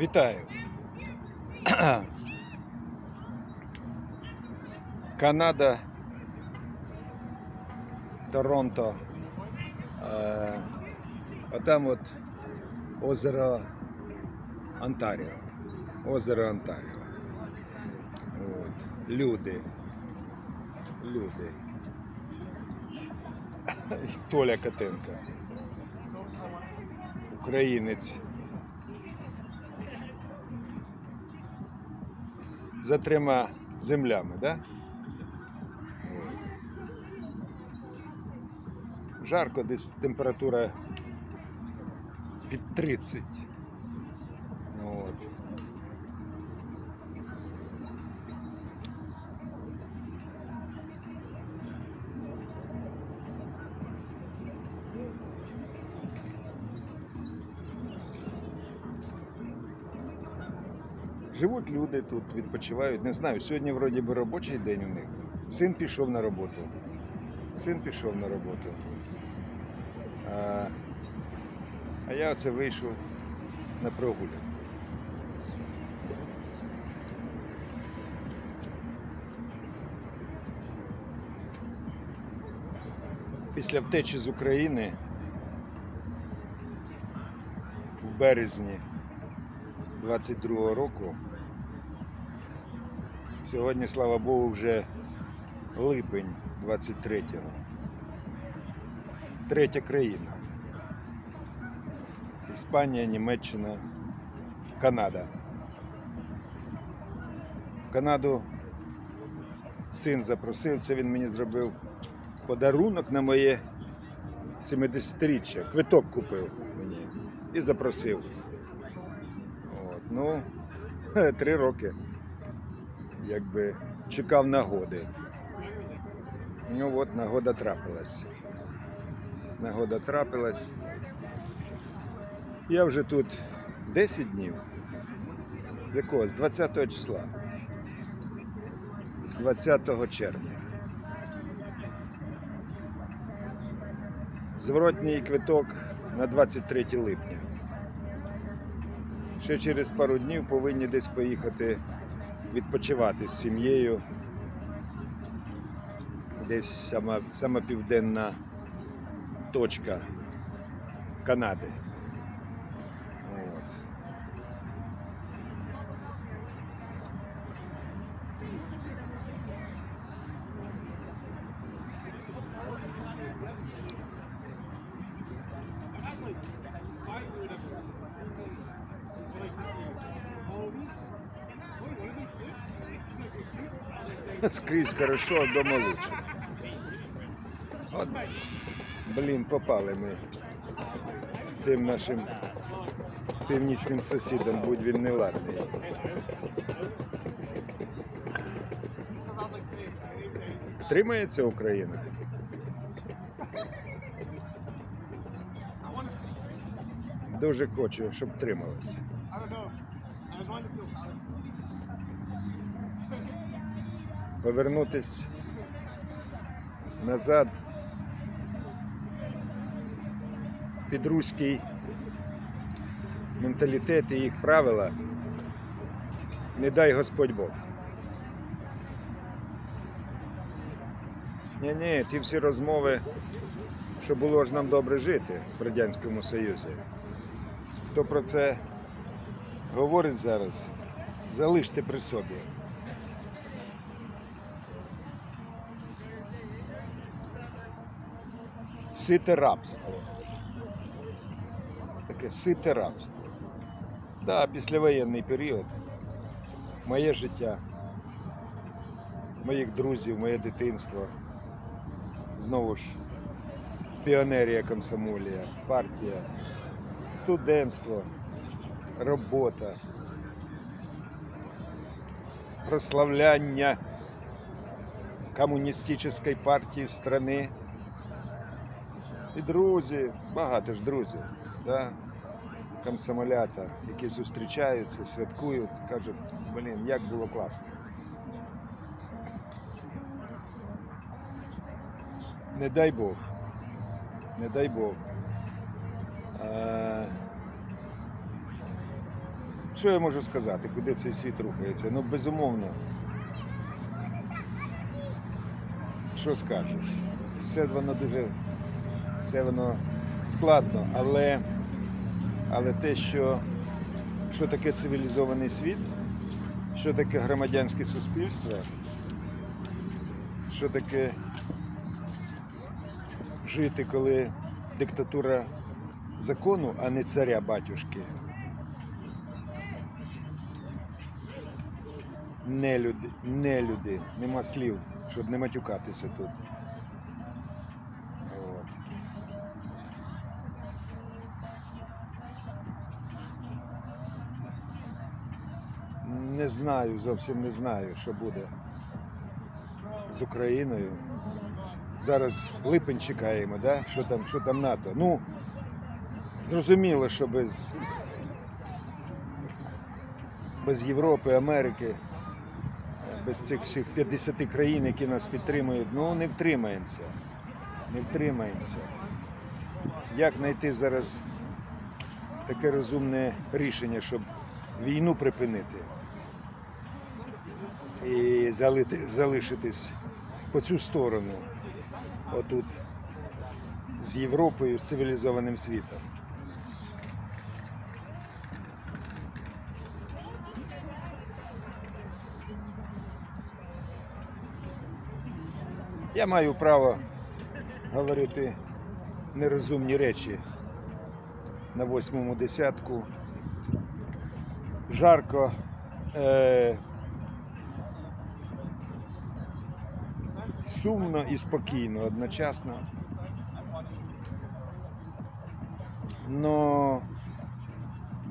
Вітаю. Канада, Торонто. Е, а там от озеро Онтаріо. Озеро Онтаріо. От. Люди. Люди. Толя Котенко. Українець. За трьома землями, да? Жарко, десь температура під 30. Люди тут, відпочивають. Не знаю, сьогодні вроді би робочий день у них. Син пішов на роботу. Син пішов на роботу. А, а я оце вийшов на прогулянку. Після втечі з України в березні 22-го року. Сьогодні, слава Богу, вже липень 23-го. Третя країна. Іспанія, Німеччина, Канада. В Канаду син запросив, це він мені зробив подарунок на моє 70-річчя. Квиток купив мені і запросив. От, ну, три роки. Якби чекав нагоди. Ну от нагода трапилась. Нагода трапилась. Я вже тут 10 днів. Якого? З 20 числа. З 20 червня. Зворотній квиток на 23 липня. Ще через пару днів повинні десь поїхати відпочивати з сім'єю. Десь сама, сама південна точка Канади. Скрізь хорошо, а дома лучше. От, блін, попали ми з цим нашим північним сусідом, будь він не ладний. Тримається Україна? Дуже хочу, щоб трималась. Повернутись назад під руський менталітет і їх правила. Не дай Господь Бог. Ні, ні, ті всі розмови, що було ж нам добре жити в Радянському Союзі. Хто про це говорить зараз, залиште при собі. Сите рабство. Таке сите рабство. Да, післявоєнний період. Моє життя, моїх друзів, моє дитинство. Знову ж піонерія комсомолія, партія, студентство, робота, прославляння комуністичної партії страни. І друзі, багато ж друзів, да? комсомолята, які зустрічаються, святкують, кажуть, блін, як було класно. Не дай Бог. Не дай Бог. Е, Що я можу сказати, куди цей світ рухається? Ну, безумовно. Що скажеш? Все воно дуже все воно складно, але, але те, що, що таке цивілізований світ, що таке громадянське суспільство, що таке жити, коли диктатура закону, а не царя батюшки. Не люди, не люди, нема слів, щоб не матюкатися тут. Не знаю, зовсім не знаю, що буде з Україною. Зараз липень чекаємо, да? що, там, що там НАТО. Ну, зрозуміло, що без, без Європи, Америки, без цих всіх 50 країн, які нас підтримують, ну не втримаємося. Не втримаємося. Як знайти зараз таке розумне рішення, щоб війну припинити і залити, залишитись по цю сторону, отут, з Європою, з цивілізованим світом. Я маю право говорити нерозумні речі на восьмому десятку. Жарко. Е- сумно і спокійно одночасно. Но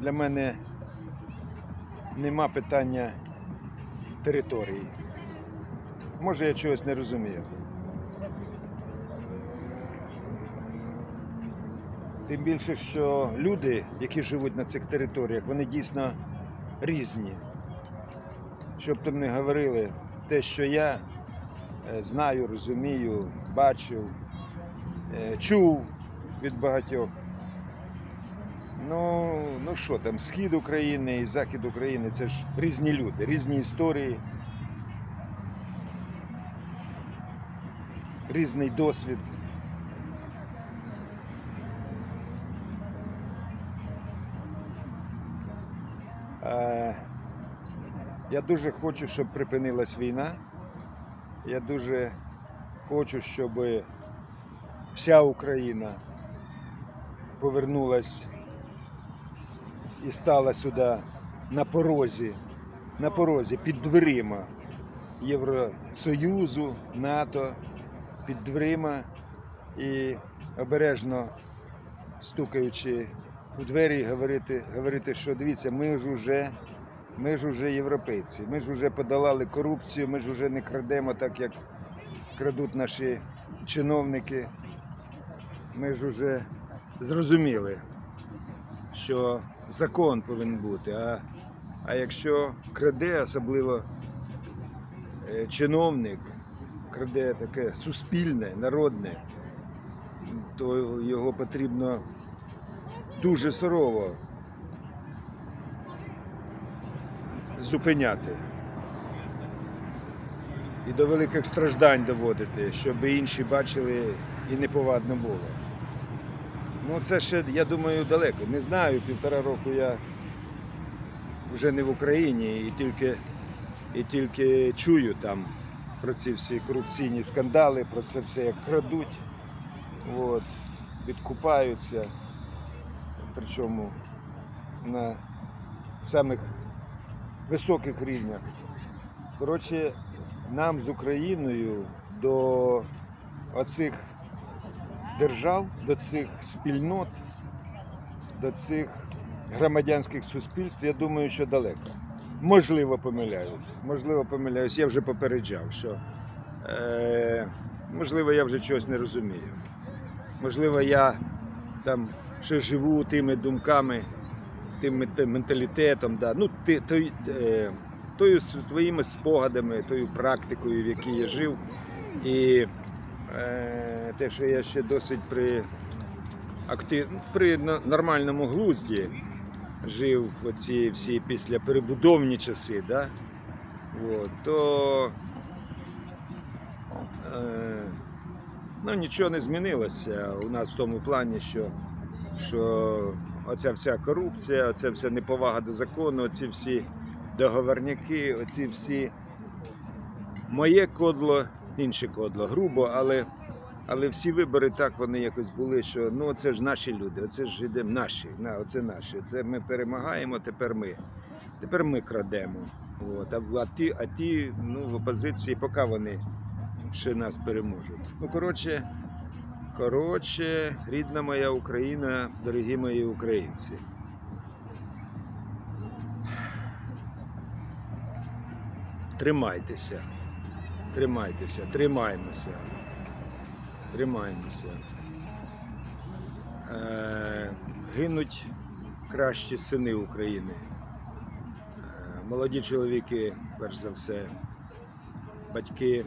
для мене нема питання території. Може, я чогось не розумію. Тим більше, що люди, які живуть на цих територіях, вони дійсно різні. Щоб там не говорили, те, що я знаю, розумію, бачив, е, чув від багатьох. Ну, ну що там, схід України і захід України це ж різні люди, різні історії, різний досвід. Е, Я дуже хочу, щоб припинилась війна. Я дуже хочу, щоб вся Україна повернулась і стала сюди на порозі, на порозі під дверима Євросоюзу, НАТО, під дверима і обережно стукаючи у двері, говорити, говорити, що дивіться, ми ж уже, ми ж уже європейці, ми ж уже подолали корупцію, ми ж уже не крадемо так, як крадуть наші чиновники. Ми ж уже зрозуміли, що закон повинен бути. А, а якщо краде, особливо е, чиновник, краде таке суспільне, народне, то його потрібно дуже сурово зупиняти і до великих страждань доводити, щоб інші бачили і неповадно було. Ну, це ще, я думаю, далеко. Не знаю, півтора року я вже не в Україні і тільки, і тільки чую там про ці всі корупційні скандали, про це все як крадуть, от, відкупаються, причому на самих високих рівнях. Коротше, нам з Україною до оцих держав, до цих спільнот, до цих громадянських суспільств, я думаю, що далеко. Можливо, помиляюсь. Можливо, помиляюсь. Я вже попереджав, що е, можливо, я вже чогось не розумію. Можливо, я там ще живу тими думками, тим менталітетом, да. ну, ти, той, е, тою своїми спогадами, тою практикою, в якій я жив. І е, те, що я ще досить при, актив, при нормальному глузді, жив оці всі після перебудовні часи, да? От, то е, ну, нічого не змінилося у нас в тому плані, що, що оця вся корупція, оця вся неповага до закону, оці всі договорняки, оці всі моє кодло, інше кодло, грубо, але, але всі вибори так вони якось були, що ну це ж наші люди, оце ж йдемо наші, на, оце наші. Це ми перемагаємо, тепер ми. Тепер ми крадемо. От, а, ті, а ті ну, в опозиції, поки вони ще нас переможуть. Ну, коротше, коротше, рідна моя Україна, дорогі мої українці. Тримайтеся, тримайтеся, тримаємося, тримаємося. Е, гинуть кращі сини України. Е, молоді чоловіки, перш за все, батьки,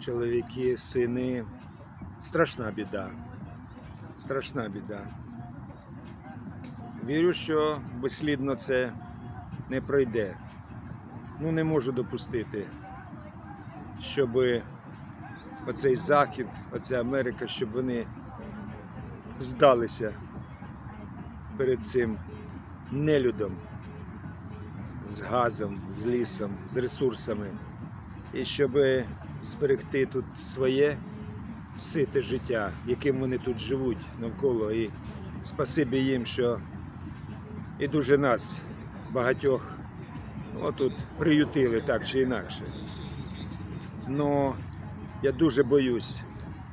чоловіки, сини. Страшна біда. Страшна біда. Вірю, що безслідно це не пройде. Ну, не можу допустити, щоб оцей Захід, оця Америка, щоб вони здалися перед цим нелюдом з газом, з лісом, з ресурсами. І щоб зберегти тут своє сите життя, яким вони тут живуть навколо. І спасибі їм, що і дуже нас, багатьох, отут приютили так чи інакше. Но я дуже боюсь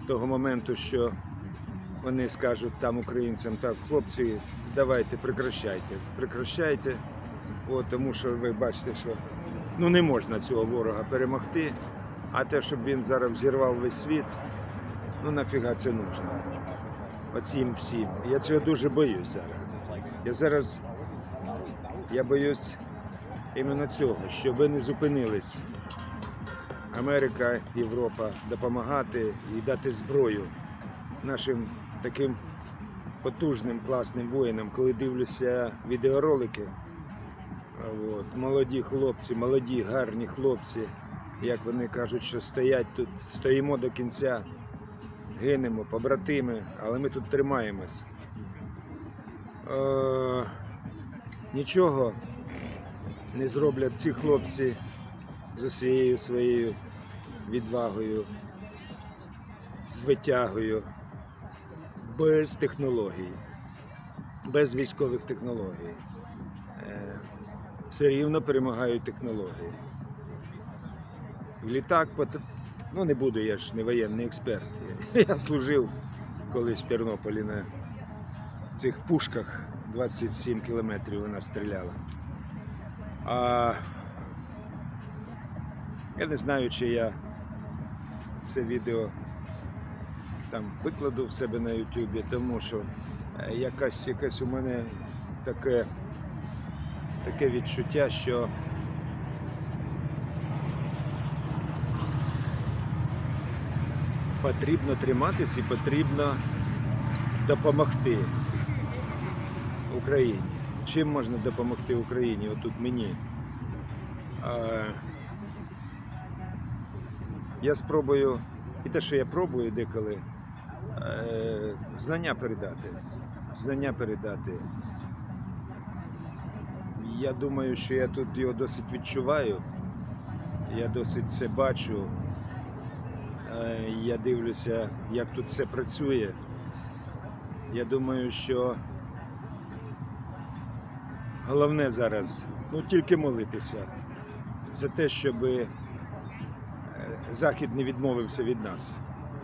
того моменту, що вони скажуть там українцям, так, хлопці, давайте, прекращайте, прекращайте. От, тому що ви бачите, що ну, не можна цього ворога перемогти, а те, щоб він зараз взірвав весь світ, ну нафіга це нужно. Оцім всім. Я цього дуже боюсь зараз. Я зараз я боюсь іменно цього, щоб ви не зупинились. Америка, Європа допомагати і дати зброю нашим таким потужним класним воїнам, коли дивлюся відеоролики. От, молоді хлопці, молоді, гарні хлопці, як вони кажуть, що стоять тут, стоїмо до кінця, гинемо, побратими, але ми тут тримаємось. Е, нічого не зроблять ці хлопці з усією своєю відвагою, з витягою, без технологій, без військових технологій. Е, Все рівно перемагають технології. Літак, ну не буду, я ж не воєнний експерт. Я служив колись в Тернополі на цих пушках 27 кілометрів вона стріляла. А я не знаю, чи я це відео там викладу в себе на Ютубі, тому що е, якась, якась у мене таке, таке відчуття, що потрібно триматись і потрібно допомогти Україні. Чим можна допомогти Україні? Отут мені. Я спробую, і те, що я пробую деколи, е, знання передати. Знання передати. Я думаю, що я тут його досить відчуваю. Я досить це бачу. Е, Я дивлюся, як тут все працює. Я думаю, що головне зараз ну, тільки молитися за те, щоб Захід не відмовився від нас,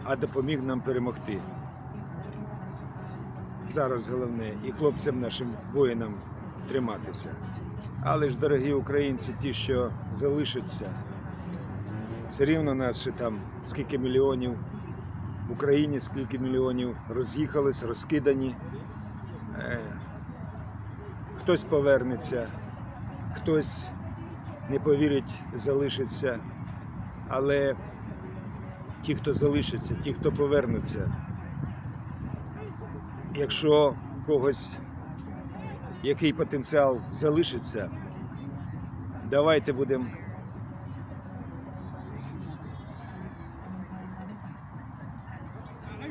а допоміг нам перемогти. Зараз головне і хлопцям нашим воїнам триматися. Але ж, дорогі українці, ті, що залишаться, все рівно ще там скільки мільйонів в Україні, скільки мільйонів роз'їхались, розкидані. Е, Хтось повернеться, хтось не повірить, залишиться. Але ті, хто залишиться, ті, хто повернуться, якщо когось який потенціал залишиться. Давайте будемо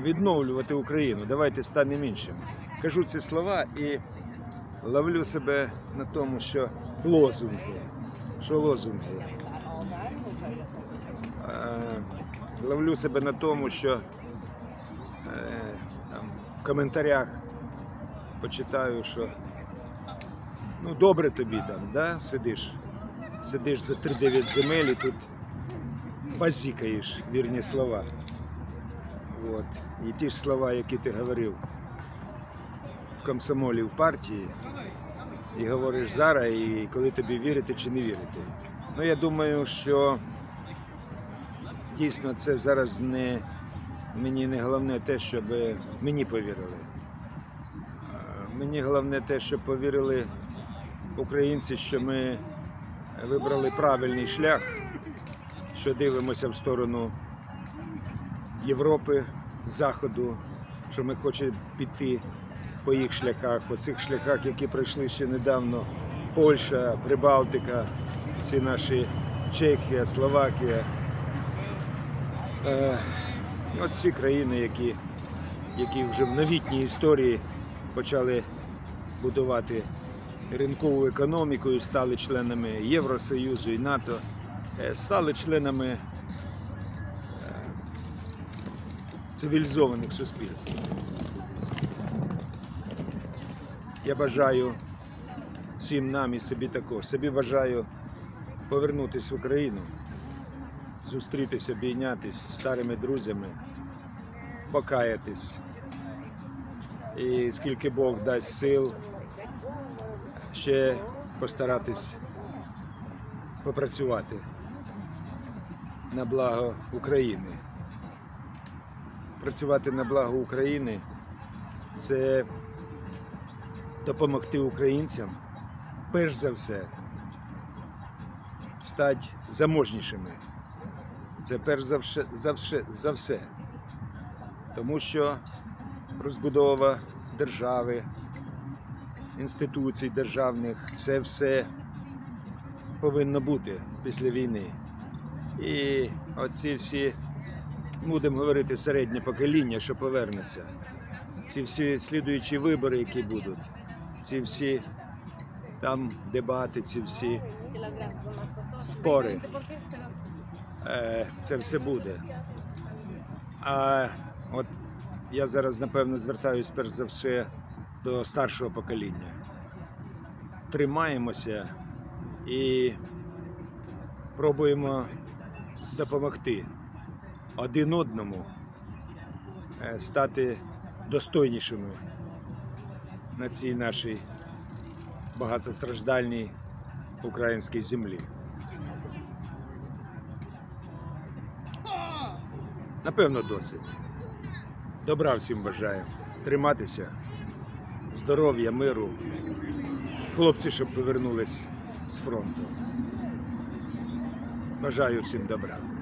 відновлювати Україну. Давайте станемо іншим. Кажу ці слова і ловлю себе на тому, що лозунги. Що лозунги? Ловлю себе на тому, що е, там, в коментарях почитаю, що ну добре тобі там, да, сидиш. Сидиш за 3-9 земель і тут базікаєш вірні слова. От. І ті ж слова, які ти говорив в комсомолі в партії, і говориш зараз, і коли тобі вірити чи не вірити. Ну, я думаю, що дійсно це зараз не мені не головне те, щоб мені повірили. Мені головне те, щоб повірили українці, що ми вибрали правильний шлях, що дивимося в сторону Європи, Заходу, що ми хочемо піти по їх шляхах, по цих шляхах, які пройшли ще недавно Польща, Прибалтика, всі наші Чехія, Словакія. Е, от всі країни, які, які вже в новітній історії почали будувати ринкову економіку і стали членами Євросоюзу і НАТО, е, стали членами цивілізованих суспільств. Я бажаю всім нам і собі також. Собі бажаю повернутися в Україну, зустрітися, обійнятися старими друзями, покаятись. І скільки Бог дасть сил, ще постаратись попрацювати на благо України. Працювати на благо України це допомогти українцям, перш за все, стати заможнішими. Це перш за все, за все, за все. Тому що розбудова держави, інституцій державних це все повинно бути після війни. І оці всі, будемо говорити, середнє покоління, що повернеться. Ці всі слідуючі вибори, які будуть, ці всі там дебати, ці всі спори. Е, це все буде. А от я зараз, напевно, звертаюсь перш за все до старшого покоління. Тримаємося і пробуємо допомогти один одному е, стати достойнішими на цій нашій багатостраждальній українській землі. Напевно, досить. Добра всім бажаю. Триматися, здоров'я, миру. Хлопці, щоб повернулись з фронту. Бажаю всім добра.